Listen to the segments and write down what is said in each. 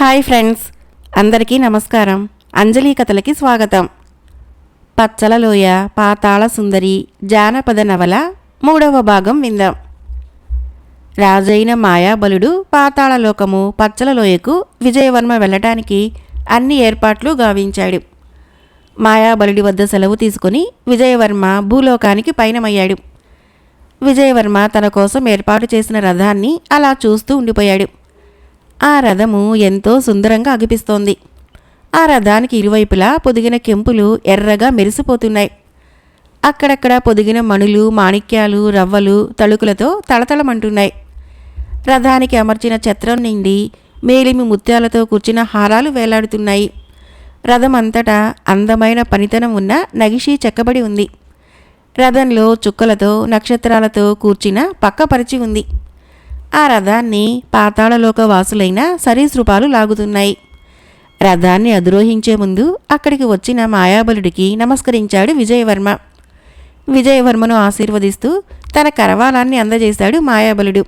Hi friends అందరికీ నమస్కారం. అంజలి కథలకి స్వాగతం. పచ్చలలోయ పాతాళ సుందరి జానపద నవల మూడవ భాగం విందాం. రాజైన మాయాబలుడు పాతాళలోకము పచ్చలలోయకు విజయవర్మ వెళ్ళటానికి అన్ని ఏర్పాట్లు గావించాడు. మాయాబలుడి వద్ద సెలవు తీసుకుని విజయవర్మ భూలోకానికి పయనమయ్యాడు. విజయవర్మ తన కోసం ఏర్పాటు చేసిన రథాన్ని అలా చూస్తూ ఉండిపోయాడు. ఆ రథము ఎంతో సుందరంగా అగిపిస్తోంది. ఆ రథానికి ఇరువైపులా పొదిగిన కెంపులు ఎర్రగా మెరిసిపోతున్నాయి. అక్కడక్కడ పొదిగిన మణులు మాణిక్యాలు రవ్వలు తళుకులతో తళతళమంటున్నాయి. రథానికి అమర్చిన ఛత్రం నిండి మేలిమి ముత్యాలతో కూర్చిన హారాలు వేలాడుతున్నాయి. రథం అంతటా అందమైన పనితనం ఉన్న నగిషి చెక్కబడి ఉంది. రథంలో చుక్కలతో నక్షత్రాలతో కూర్చిన పక్కపరిచి ఉంది. ఆ రథాన్ని పాతాళలోక వాసులైన సరీసృపాలు లాగుతున్నాయి. రథాన్ని అధిరోహించే ముందు అక్కడికి వచ్చిన మాయాబలుడికి నమస్కరించాడు విజయవర్మ. విజయవర్మను ఆశీర్వదిస్తూ తన కరవాలాన్ని అందజేశాడు మాయాబలుడు.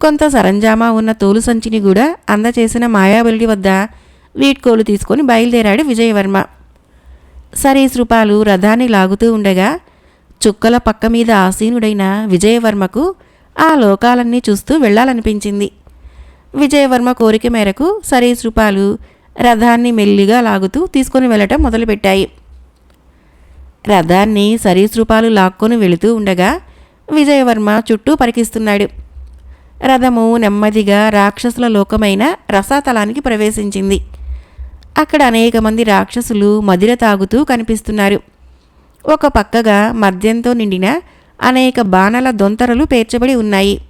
కొంత సరంజామా ఉన్న తోలు సంచిని కూడా అందచేసిన మాయాబలుడి వద్ద వీడ్కోలు తీసుకొని బయలుదేరాడు విజయవర్మ. సరీసృపాలు రథాన్ని లాగుతూ ఉండగా చుక్కల పక్క మీద ఆసీనుడైన విజయవర్మకు ఆ లోకాలన్నీ చూస్తూ వెళ్ళాలనిపించింది. విజయవర్మ కోరిక మేరకు సరీసృపాలు రథాన్ని మెల్లిగా లాగుతూ తీసుకొని వెళ్ళటం మొదలుపెట్టాయి. రథాన్ని సరీసృపాలు లాక్కొని వెళుతూ ఉండగా విజయవర్మ చుట్టూ పరికిస్తున్నాడు. రథము నెమ్మదిగా రాక్షసుల లోకమైన రసాతలానికి ప్రవేశించింది. అక్కడ అనేక మంది రాక్షసులు మదిర తాగుతూ కనిపిస్తున్నారు. ఒక పక్కగా మద్యంతో నిండిన అనేక బాణల దొంతరలు పేర్చబడి ఉన్నాయి.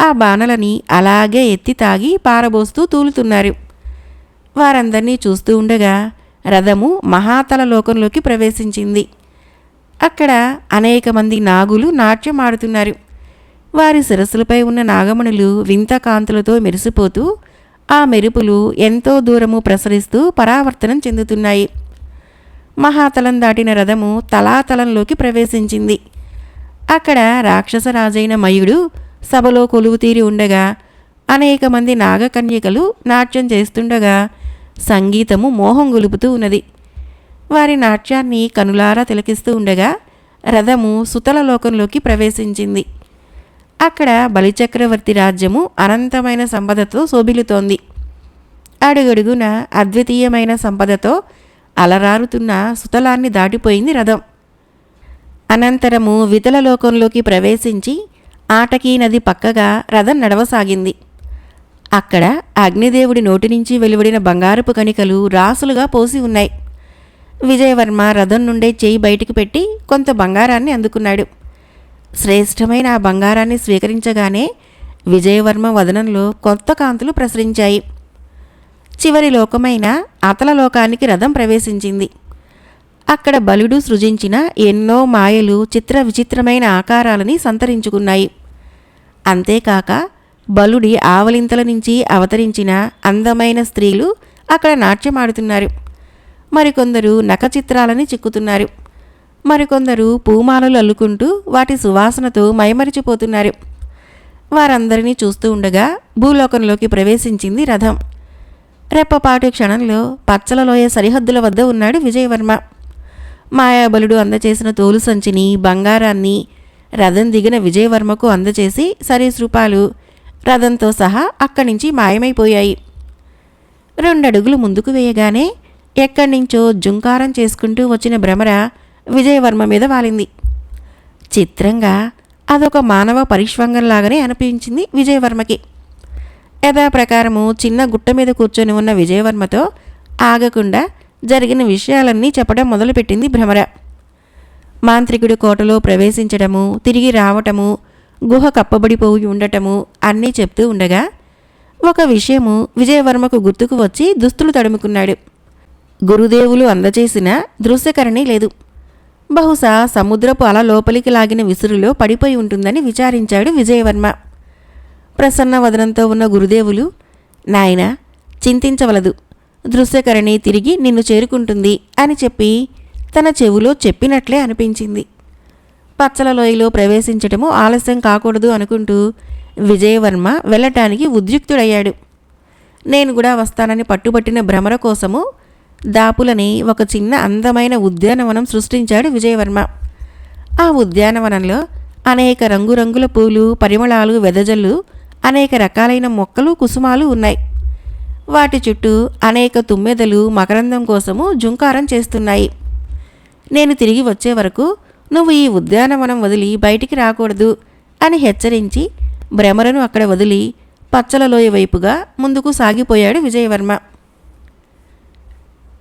ఆ బాణలని అలాగే ఎత్తి తాగి పారబోస్తూ తూలుతున్నారు. వారందరినీ చూస్తూ ఉండగా రథము మహాతల లోకంలోకి ప్రవేశించింది. అక్కడ అనేక మంది నాగులు నాట్యం ఆడుతున్నారు. వారి శిరస్సులపై ఉన్న నాగమణులు వింత కాంతులతో మెరిసిపోతూ ఆ మెరుపులు ఎంతో దూరము ప్రసరిస్తూ పరావర్తనం చెందుతున్నాయి. మహాతలం దాటిన రథము తలాతలంలోకి ప్రవేశించింది. అక్కడ రాక్షసరాజైన మయుడు సభలో కొలువు తీరి ఉండగా అనేక మంది నాగకన్యకలు నాట్యం చేస్తుండగా సంగీతము మోహం గొలుపుతూ ఉన్నది. వారి నాట్యాన్ని కనులారా తిలకిస్తూ ఉండగా రథము సుతల లోకంలోకి ప్రవేశించింది. అక్కడ బలిచక్రవర్తి రాజ్యము అనంతమైన సంపదతో శోభిలుతోంది అడుగడుగున అద్వితీయమైన సంపదతో అలరారుతున్న సుతలాన్ని దాటిపోయింది రథం. అనంతరము వితల లోకంలోకి ప్రవేశించి ఆటకీ నది పక్కగా రథం నడవసాగింది. అక్కడ అగ్నిదేవుడి నోటి నుంచి వెలువడిన బంగారపు కణికలు రాసులుగా పోసి ఉన్నాయి. విజయవర్మ రథం నుండే చేయి బయటికి పెట్టి కొంత బంగారాన్ని అందుకున్నాడు. శ్రేష్టమైన ఆ బంగారాన్ని స్వీకరించగానే విజయవర్మ వదనంలో కొత్త కాంతులు ప్రసరించాయి. చివరి లోకమైన అతల లోకానికి రథం ప్రవేశించింది. అక్కడ బలుడు సృజించిన ఎన్నో మాయలు చిత్ర విచిత్రమైన ఆకారాలని సంతరించుకున్నాయి. అంతేకాక బలుడి ఆవలింతల నుంచి అవతరించిన అందమైన స్త్రీలు అక్కడ నాట్యమాడుతున్నారు. మరికొందరు నఖచిత్రాలని చిక్కుతున్నారు. మరికొందరు పూమాలలు అల్లుకుంటూ వాటి సువాసనతో మైమరిచిపోతున్నారు. వారందరినీ చూస్తూ ఉండగా భూలోకంలోకి ప్రవేశించింది రథం. రెప్పపాటు క్షణంలో పచ్చలలోయ సరిహద్దుల వద్ద ఉన్నాడు విజయవర్మ. మాయాబలుడు అందచేసిన తోలు సంచిని బంగారాన్ని రథం దిగిన విజయవర్మకు అందచేసి సరీసృపాలు రథంతో సహా అక్కడి నుంచి మాయమైపోయాయి. రెండడుగులు ముందుకు వేయగానే ఎక్కడి నుంచో జుంకారం చేసుకుంటూ వచ్చిన భ్రమర విజయవర్మ మీద వాలింది. చిత్రంగా అదొక మానవ పరిష్వంగంలాగానే అనిపించింది విజయవర్మకి. యథాప్రకారము చిన్న గుట్ట మీద కూర్చొని ఉన్న విజయవర్మతో ఆగకుండా జరిగిన విషయాలన్నీ చెప్పడం మొదలుపెట్టింది భ్రమర. మాంత్రికుడి కోటలో ప్రవేశించడము తిరిగి రావటము గుహ కప్పబడిపోయి ఉండటము అన్నీ చెప్తూ ఉండగా ఒక విషయము విజయవర్మకు గుర్తుకు వచ్చి దుస్తులు తడుముకున్నాడు. గురుదేవులు అందచేసిన దృశ్యకరణి లేదు. బహుశా సముద్రపు అల లోపలికి లాగిన విసురులో పడిపోయి ఉంటుందని విచారించాడు విజయవర్మ. ప్రసన్న వదనంతో ఉన్న గురుదేవులు నాయన చింతించవలదు. దృశ్యకరణి తిరిగి నిన్ను చేరుకుంటుంది అని చెప్పి తన చెవులో చెప్పినట్లే అనిపించింది. పచ్చల లోయలో ప్రవేశించటము ఆలస్యం కాకూడదు అనుకుంటూ విజయవర్మ వెళ్ళటానికి ఉద్యుక్తుడయ్యాడు. నేను కూడా వస్తానని పట్టుబట్టిన భ్రమర కోసము దాపులని ఒక చిన్న అందమైన ఉద్యానవనం సృష్టించాడు విజయవర్మ. ఆ ఉద్యానవనంలో అనేక రంగురంగుల పూలు పరిమళాలు వెదజల్లు అనేక రకాలైన మొక్కలు కుసుమాలు ఉన్నాయి. వాటి చుట్టూ అనేక తుమ్మెదలు మకరందం కోసము జుంకారం చేస్తున్నాయి. నేను తిరిగి వచ్చే వరకు నువ్వు ఈ ఉద్యానవనం వదిలి బయటికి రాకూడదు అని హెచ్చరించి భ్రమరను అక్కడ వదిలి పచ్చలలోయ వైపుగా ముందుకు సాగిపోయాడు విజయవర్మ.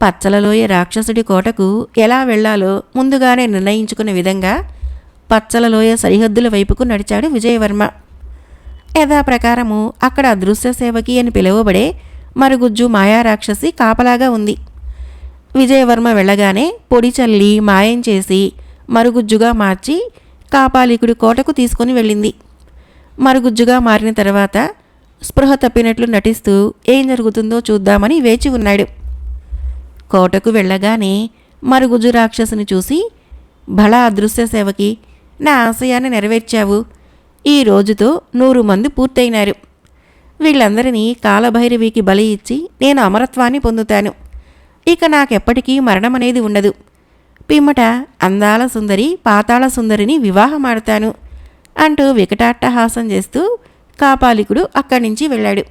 పచ్చలలోయ రాక్షసుడి కోటకు ఎలా వెళ్ళాలో ముందుగానే నిర్ణయించుకున్న విధంగా పచ్చలలోయ సరిహద్దుల వైపుకు నడిచాడు విజయవర్మ. యథాప్రకారము అక్కడ అదృశ్య సేవకి అని పిలువబడే మరుగుజ్జు మాయారాక్షసి కాపలాగా ఉంది. విజయవర్మ వెళ్ళగానే పొడి చల్లి మాయం చేసి మరుగుజ్జుగా మార్చి కాపాలికుడి కోటకు తీసుకొని వెళ్ళింది. మరుగుజ్జుగా మారిన తర్వాత స్పృహ తప్పినట్లు నటిస్తూ ఏం జరుగుతుందో చూద్దామని వేచి ఉన్నాడు. కోటకు వెళ్ళగానే మరుగుజ్జు రాక్షసుని చూసి భళ అదృశ్య సేవకి నా ఆశయాన్ని నెరవేర్చావు. ఈ రోజుతో నూరు మంది పూర్తయినారు. వీళ్ళందరినీ కాలభైరవికి బలి ఇచ్చి నేను అమరత్వాన్ని పొందుతాను. ఇక నాకెప్పటికీ మరణం అనేది ఉండదు. పిమ్మట అందాల సుందరి పాతాళ సుందరిని వివాహమాడతాను అంటూ వికటాట్టహాసం చేస్తూ కాపాలికుడు అక్కడి నుంచి వెళ్ళాడు.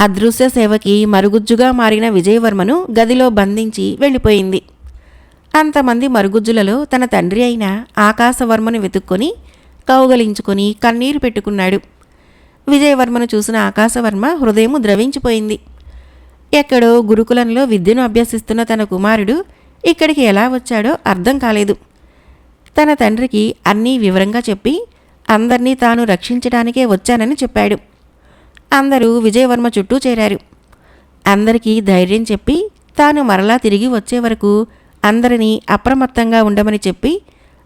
అదృశ్య సేవకి మరుగుజ్జుగా మారిన విజయవర్మను గదిలో బంధించి వెళ్ళిపోయింది. అంతమంది మరుగుజ్జులలో తన తండ్రి అయిన ఆకాశవర్మను వెతుక్కొని కౌగలించుకొని కన్నీరు పెట్టుకున్నాడు. విజయవర్మను చూసిన ఆకాశవర్మ హృదయం ద్రవించిపోయింది. ఎక్కడో గురుకులంలో విద్యను అభ్యసిస్తున్న తన కుమారుడు ఇక్కడికి ఎలా వచ్చాడో అర్థం కాలేదు. తన తండ్రికి అన్నీ వివరంగా చెప్పి అందరినీ తాను రక్షించడానికే వచ్చానని చెప్పాడు. అందరూ విజయవర్మ చుట్టూ చేరారు. అందరికీ ధైర్యం చెప్పి తాను మరలా తిరిగి వచ్చే వరకు అందరినీ అప్రమత్తంగా ఉండమని చెప్పి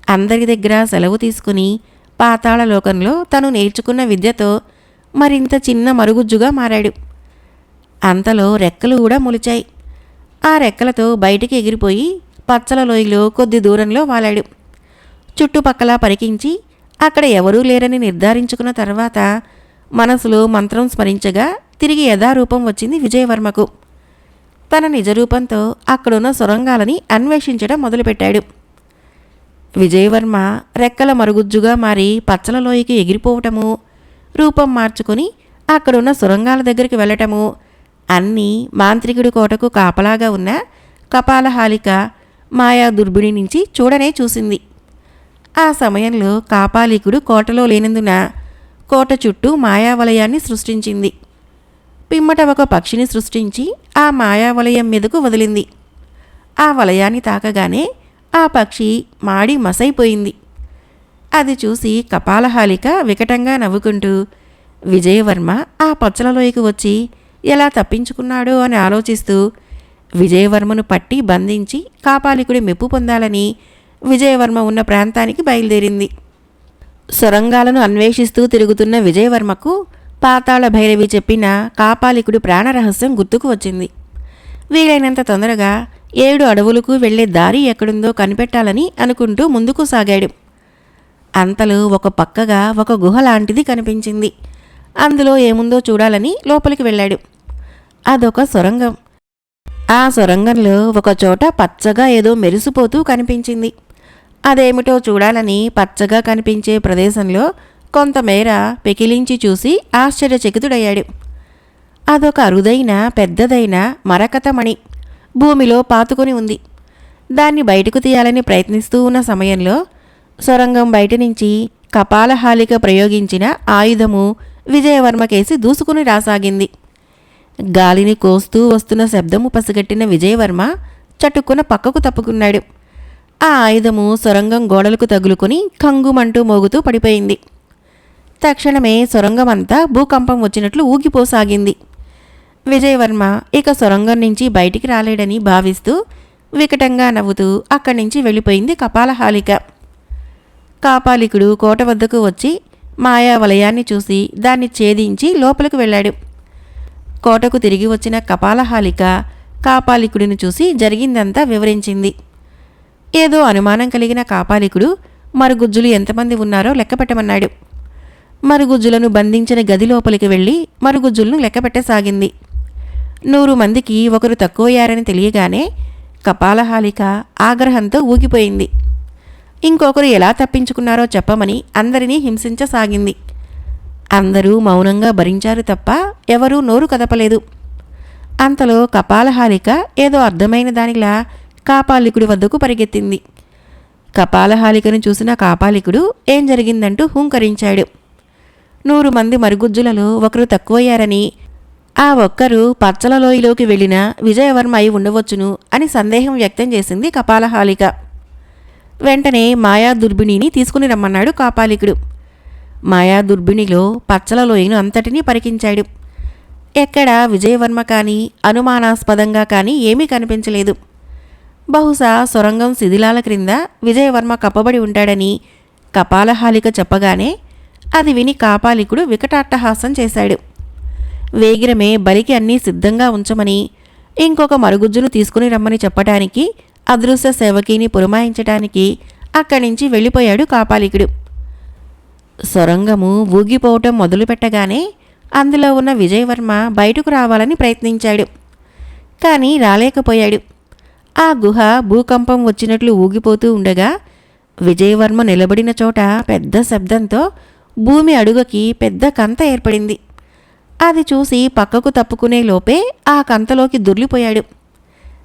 అందరి దగ్గర సెలవు తీసుకుని పాతాళలోకంలో తను నేర్చుకున్న విద్యతో మరింత చిన్న మరుగుజ్జుగా మారాడు. అంతలో రెక్కలు కూడా మొలిచాయి. ఆ రెక్కలతో బయటికి ఎగిరిపోయి పచ్చల లోయలో కొద్ది దూరంలో వాలాడు. చుట్టుపక్కల పరికించి అక్కడ ఎవరూ లేరని నిర్ధారించుకున్న తర్వాత మనసులో మంత్రం స్మరించగా తిరిగి యథారూపం వచ్చింది విజయవర్మకు. తన నిజరూపంతో అక్కడున్న సొరంగాలని అన్వేషించడం మొదలుపెట్టాడు. విజయవర్మ రెక్కల మరుగుజ్జుగా మారి పచ్చల లోయకి ఎగిరిపోవటము రూపం మార్చుకొని అక్కడున్న సొరంగాల దగ్గరికి వెళ్ళటము. అన్నీ మాంత్రికుడి కోటకు కాపలాగా ఉన్న కపాలహాలిక మాయా దుర్బిడి నుంచి చూడనే చూసింది. ఆ సమయంలో కాపాలికుడు కోటలో లేనందున కోట చుట్టూ మాయావలయాన్ని సృష్టించింది. పిమ్మట ఒక పక్షిని సృష్టించి ఆ మాయావలయం మీదకు వదిలింది. ఆ వలయాన్ని తాకగానే ఆ పక్షి మాడి మసైపోయింది. అది చూసి కపాలహాలిక వికటంగా నవ్వుకుంటూ విజయవర్మ ఆ పచ్చలలోకి వచ్చి ఎలా తప్పించుకున్నాడో అని ఆలోచిస్తూ విజయవర్మను పట్టి బంధించి కాపాలికుడి మెప్పు పొందాలని విజయవర్మ ఉన్న ప్రాంతానికి బయలుదేరింది. సొరంగాలను అన్వేషిస్తూ తిరుగుతున్న విజయవర్మకు పాతాళ భైరవి చెప్పిన కాపాలికుడి ప్రాణరహస్యం గుర్తుకు వచ్చింది. వీలైనంత తొందరగా ఏడు అడవులకు వెళ్ళే దారి ఎక్కడుందో కనిపెట్టాలని అనుకుంటూ ముందుకు సాగాడు. అంతలో ఒక పక్కగా ఒక గుహ లాంటిది కనిపించింది. అందులో ఏముందో చూడాలని లోపలికి వెళ్ళాడు. అదొక సొరంగం. ఆ సొరంగంలో ఒక చోట పచ్చగా ఏదో మెరిసిపోతూ కనిపించింది. అదేమిటో చూడాలని పచ్చగా కనిపించే ప్రదేశంలో కొంతమేర పెకిలించి చూసి ఆశ్చర్యచకితుడయ్యాడు. అదొక అరుదైన పెద్దదైన మరకతమణి భూమిలో పాతుకొని ఉంది. దాన్ని బయటకు తీయాలని ప్రయత్నిస్తూ ఉన్న సమయంలో సొరంగం బయట నుంచి కపాలహాలిక ప్రయోగించిన ఆయుధము విజయవర్మకేసి దూసుకుని రాసాగింది. గాలిని కోస్తూ వస్తున్న శబ్దము పసిగట్టిన విజయవర్మ చటుక్కున పక్కకు తప్పుకున్నాడు. ఆ ఆయుధము సొరంగం గోడలకు తగులుకొని కంగుమంటూ మోగుతూ పడిపోయింది. తక్షణమే సొరంగమంతా భూకంపం వచ్చినట్లు ఊగిపోసాగింది. విజయవర్మ ఇక సొరంగం నుంచి బయటికి రాలేడని భావిస్తూ వికటంగా నవ్వుతూ అక్కడి నుంచి వెళ్ళిపోయింది కపాలహాలిక. కాపాలికుడు కోట వద్దకు వచ్చి మాయా వలయాన్ని చూసి దాన్ని ఛేదించి లోపలికి వెళ్ళాడు. కోటకు తిరిగి వచ్చిన కపాలహాలిక కాపాలికుడిని చూసి జరిగిందంతా వివరించింది. ఏదో అనుమానం కలిగిన కాపాలికుడు మరుగుజ్జులు ఎంతమంది ఉన్నారో లెక్కపెట్టమన్నాడు మరుగుజ్జులను బంధించిన గది లోపలికి వెళ్ళి మరుగుజ్జులను లెక్కపెట్టసాగింది నూరు మందికి ఒకరు తక్కువయ్యారని తెలియగానే కపాలహాలిక ఆగ్రహంతో ఊగిపోయింది. ఇంకొకరు ఎలా తప్పించుకున్నారో చెప్పమని అందరినీ హింసించసాగింది. అందరూ మౌనంగా భరించారు తప్ప ఎవరూ నోరు కదపలేదు. అంతలో కపాలహాలిక ఏదో అర్థమైన దానిలా కాపాలికుడి వద్దకు పరిగెత్తింది. కపాలహాలికను చూసిన కాపాలికుడు ఏం జరిగిందంటూ హూంకరించాడు. నూరు మంది మరుగుజ్జులలో ఒకరు తక్కువయ్యారని ఆ ఒక్కరు పచ్చల లోయలోకి వెళ్ళిన విజయవర్మ అయి ఉండవచ్చును అని సందేహం వ్యక్తం చేసింది కపాలహాలిక వెంటనే మాయా దుర్బిణిని తీసుకుని రమ్మన్నాడు కాపాలికుడు. మాయా దుర్బిణిలో పచ్చల లోయను అంతటినీ పరికించాడు. ఎక్కడా విజయవర్మ కానీ అనుమానాస్పదంగా కానీ ఏమీ కనిపించలేదు. బహుశా సొరంగం శిథిలాల క్రింద విజయవర్మ కప్పబడి ఉంటాడని కపాలహాలిక చెప్పగానే అది విని కాపాలికుడు వికటాట్టహాసం చేశాడు. వేగిరమే బలికి అన్నీ సిద్ధంగా ఉంచమని ఇంకొక మరుగుజ్జును తీసుకుని రమ్మని చెప్పటానికి అదృశ్య సేవకిని పురమాయించటానికి అక్కడి నుంచి వెళ్ళిపోయాడు కాపాలికుడు. సొరంగము ఊగిపోవటం మొదలుపెట్టగానే అందులో ఉన్న విజయవర్మ బయటకు రావాలని ప్రయత్నించాడు. కానీ రాలేకపోయాడు. ఆ గుహ భూకంపం వచ్చినట్లు ఊగిపోతూ ఉండగా విజయవర్మ నిలబడిన చోట పెద్ద శబ్దంతో భూమి అడుగకి పెద్ద కంత ఏర్పడింది. అది చూసి పక్కకు తప్పుకునే లోపే ఆ కంతలోకి దొర్లిపోయాడు.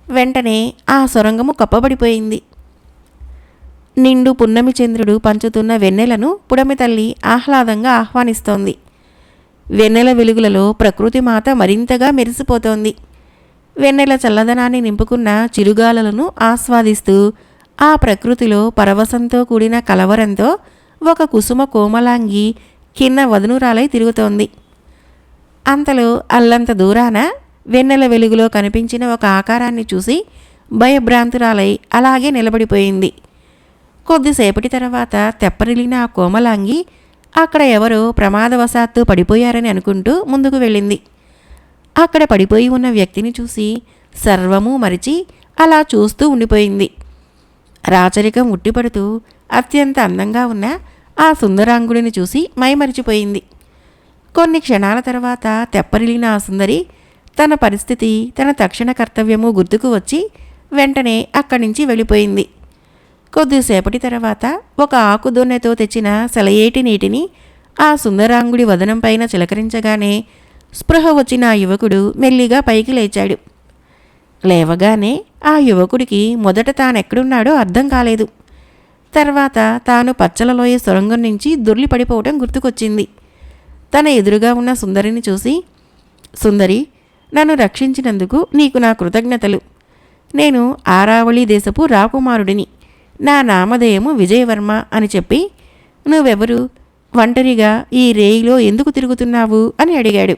వెంటనే ఆ సొరంగము కప్పబడిపోయింది. నిండు పున్నమి చంద్రుడు పంచుతున్న వెన్నెలను పుడమి తల్లి ఆహ్లాదంగా ఆహ్వానిస్తోంది. వెన్నెల వెలుగులలో ప్రకృతి మాత మరింతగా మెరిసిపోతోంది. వెన్నెల చల్లదనాన్ని నింపుకున్న చిరుగాలలను ఆస్వాదిస్తూ ఆ ప్రకృతిలో పరవశంతో కూడిన కలవరంతో ఒక కుసుమ కోమలాంగి కింద వదనురాలై తిరుగుతోంది. అంతలో అల్లంత దూరాన వెన్నెల వెలుగులో కనిపించిన ఒక ఆకారాన్ని చూసి భయభ్రాంతురాలై అలాగే నిలబడిపోయింది. కొద్దిసేపటి తర్వాత తెప్పరిలిన ఆ కోమలాంగి అక్కడ ఎవరో ప్రమాదవశాత్తు పడిపోయారని అనుకుంటూ ముందుకు వెళ్ళింది. అక్కడ పడిపోయి ఉన్న వ్యక్తిని చూసి సర్వము మరిచి అలా చూస్తూ ఉండిపోయింది. రాచరికం ఉట్టిపడుతూ అత్యంత అందంగా ఉన్న ఆ సుందరాంగుడిని చూసి మైమరిచిపోయింది. కొన్ని క్షణాల తర్వాత తెప్పరిలిన ఆ సుందరి తన పరిస్థితి తన తక్షణ కర్తవ్యము గుర్తుకు వచ్చి వెంటనే అక్కడి నుంచి వెళ్ళిపోయింది. కొద్దిసేపటి తర్వాత ఒక ఆకుదొన్నెతో తెచ్చిన సెలయేటి నీటిని ఆ సుందరాంగుడి వదనంపైన చిలకరించగానే స్పృహ వచ్చిన ఆ యువకుడు మెల్లిగా పైకి లేచాడు. లేవగానే ఆ యువకుడికి మొదట తానెక్కడున్నాడో అర్థం కాలేదు. తర్వాత తాను పచ్చలలోయ సొరంగం నుంచి దుర్లిపడిపోవటం గుర్తుకొచ్చింది. తన ఎదురుగా ఉన్న సుందరిని చూసి సుందరి నన్ను రక్షించినందుకు నీకు నా కృతజ్ఞతలు. నేను ఆరావళి దేశపు రాకుమారుడిని. నా నామధేయము విజయవర్మ అని చెప్పి నువ్వెవరు? ఒంటరిగా ఈ రేయిలో ఎందుకు తిరుగుతున్నావు? అని అడిగాడు.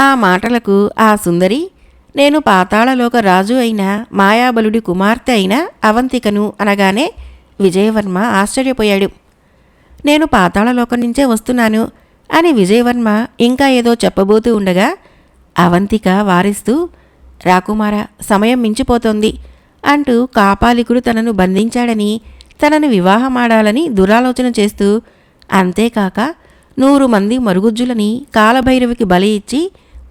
ఆ మాటలకు ఆ సుందరి నేను పాతాళలోక రాజు అయిన మాయాబలుడి కుమార్తె అయిన అవంతికను అనగానే విజయవర్మ ఆశ్చర్యపోయాడు. నేను పాతాళలోకం నుంచే వస్తున్నాను అని విజయవర్మ ఇంకా ఏదో చెప్పబోతూ ఉండగా అవంతిక వారిస్తూ రాకుమార సమయం మించిపోతోంది అంటూ కాపాలికుడు తనను బంధించాడని తనను వివాహమాడాలని దురాలోచన చేస్తూ అంతేకాక నూరు మంది మరుగుజ్జులని కాలభైరవికి బలి ఇచ్చి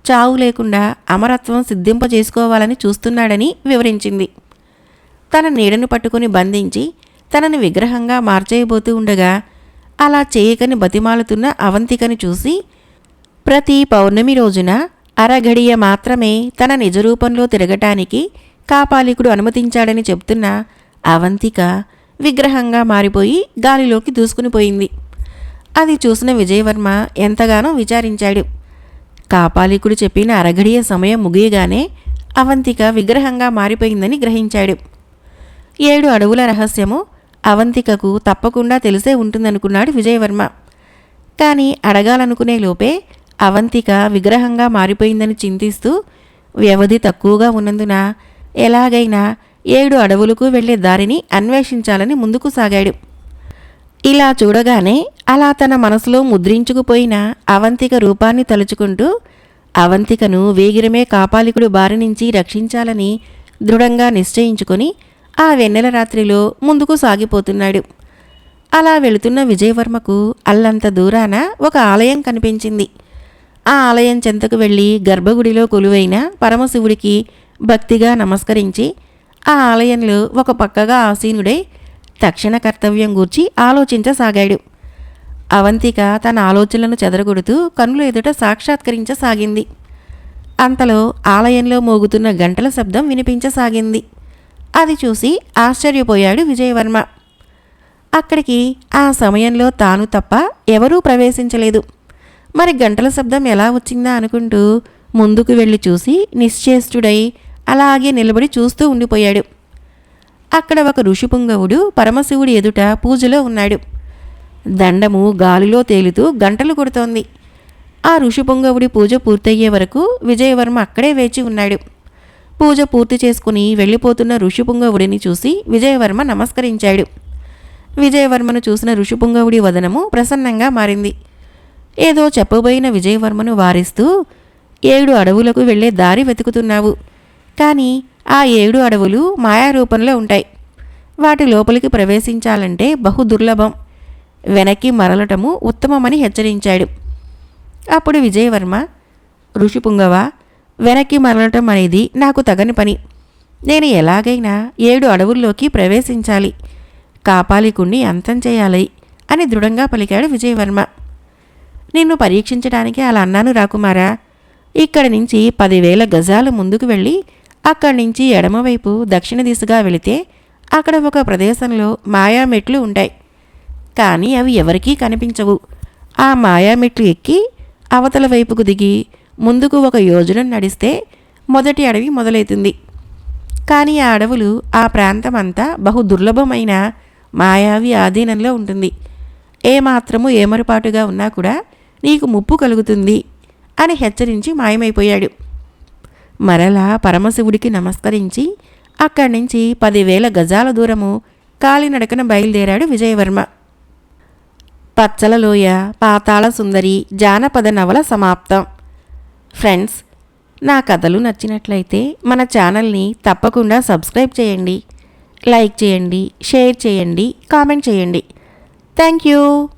చావు లేకుండా అమరత్వం సిద్ధింపజేసుకోవాలని చూస్తున్నాడని వివరించింది. తన నీడను పట్టుకుని బంధించి తనని విగ్రహంగా మార్చేయబోతూ ఉండగా అలా చేయకని బతిమాలుతున్న అవంతికని చూసి ప్రతి పౌర్ణమి రోజున అరఘడియ మాత్రమే తన నిజరూపంలో తిరగటానికి కాపాలికుడు అనుమతించాడని చెప్తున్న అవంతిక విగ్రహంగా మారిపోయి గాలిలోకి దూసుకుని పోయింది. అది చూసిన విజయవర్మ ఎంతగానో విచారించాడు. కాపాలికుడు చెప్పిన అరఘడియ సమయం ముగియగానే అవంతిక విగ్రహంగా మారిపోయిందని గ్రహించాడు. ఏడు అడవుల రహస్యము అవంతికకు తప్పకుండా తెలిసే ఉంటుందనుకున్నాడు విజయవర్మ. కానీ అడగాలనుకునే లోపే అవంతిక విగ్రహంగా మారిపోయిందని చింతిస్తూ వ్యవధి తక్కువగా ఉన్నందున ఎలాగైనా ఏడు అడవులకు వెళ్ళే దారిని అన్వేషించాలని ముందుకు సాగాడు. ఇలా చూడగానే అలా తన మనసులో ముద్రించుకుపోయిన అవంతిక రూపాన్ని తలుచుకుంటూ అవంతికను వేగిరమే కాపాలికుడు బారి నుంచి రక్షించాలని దృఢంగా నిశ్చయించుకొని ఆ వెన్నెల రాత్రిలో ముందుకు సాగిపోతున్నాడు. అలా వెళుతున్న విజయవర్మకు అల్లంత దూరాన ఒక ఆలయం కనిపించింది. ఆ ఆలయం చెంతకు వెళ్ళి గర్భగుడిలో కొలువైన పరమశివుడికి భక్తిగా నమస్కరించి ఆ ఆలయంలో ఒక పక్కగా ఆసీనుడై తక్షణ కర్తవ్యం గూర్చి ఆలోచించసాగాడు. అవంతిక తన ఆలోచనలను చెదరగొడుతూ కనులు ఎదుట సాక్షాత్కరించసాగింది. అంతలో ఆలయంలో మోగుతున్న గంటల శబ్దం వినిపించసాగింది. అది చూసి ఆశ్చర్యపోయాడు విజయవర్మ. అక్కడికి ఆ సమయంలో తాను తప్ప ఎవరూ ప్రవేశించలేదు. మరి గంటల శబ్దం ఎలా వచ్చిందా అనుకుంటూ ముందుకు వెళ్ళి చూసి నిశ్చేష్టుడై అలాగే నిలబడి చూస్తూ ఉండిపోయాడు. అక్కడ ఒక ఋషిపుంగవుడు పరమశివుడి ఎదుట పూజలో ఉన్నాడు. దండము గాలిలో తేలుతూ గంటలు కొడుతోంది. ఆ ఋషిపుంగవుడి పూజ పూర్తయ్యే వరకు విజయవర్మ అక్కడే వేచి ఉన్నాడు. పూజ పూర్తి చేసుకుని వెళ్ళిపోతున్న ఋషిపుంగవుడిని చూసి విజయవర్మ నమస్కరించాడు. విజయవర్మను చూసిన ఋషిపుంగవుడి వదనము ప్రసన్నంగా మారింది. ఏదో చెప్పబోయిన విజయవర్మను వారిస్తూ ఏడు అడవులకు వెళ్ళే దారి వెతుకుతున్నావు. కానీ ఆ ఏడు అడవులు మాయారూపంలో ఉంటాయి. వాటి లోపలికి ప్రవేశించాలంటే బహు దుర్లభం. వెనక్కి మరలటము ఉత్తమమని హెచ్చరించాడు. అప్పుడు విజయవర్మ ఋషిపుంగవ వెనక్కి మరలటం అనేది నాకు తగని పని. నేను ఎలాగైనా ఏడు అడవుల్లోకి ప్రవేశించాలి. కాపాలికుణ్ణి అంతం చేయాలి అని దృఢంగా పలికాడు విజయవర్మ. నిన్ను పరీక్షించడానికి అలా అన్నాను రాకుమారా ఇక్కడి నుంచి పదివేల గజాలు ముందుకు వెళ్ళి అక్కడి నుంచి ఎడమవైపు దక్షిణ దిశగా వెళితే అక్కడ ఒక ప్రదేశంలో మాయామెట్లు ఉంటాయి. కానీ అవి ఎవరికీ కనిపించవు. ఆ మాయామెట్లు ఎక్కి అవతల వైపుకు దిగి ముందుకు ఒక యోజనం నడిస్తే మొదటి అడవి మొదలవుతుంది. కానీ ఆ అడవులు ఆ ప్రాంతం అంతా బహు దుర్లభమైన మాయావి ఆధీనంలో ఉంటుంది. ఏమాత్రము ఏమరుపాటుగా ఉన్నా కూడా నీకు ముప్పు కలుగుతుంది అని హెచ్చరించి మాయమైపోయాడు. మరలా పరమశివుడికి నమస్కరించి అక్కడి నుంచి పదివేల గజాల దూరము కాలినడకన బయలుదేరాడు విజయవర్మ. పచ్చలలోయ పాతాళ సుందరి జానపద నవల సమాప్తం. ఫ్రెండ్స్ నా కథలు నచ్చినట్లయితే మన ఛానల్ని తప్పకుండా సబ్స్క్రైబ్ చేయండి. లైక్ చేయండి షేర్ చేయండి కామెంట్ చేయండి. Thank you.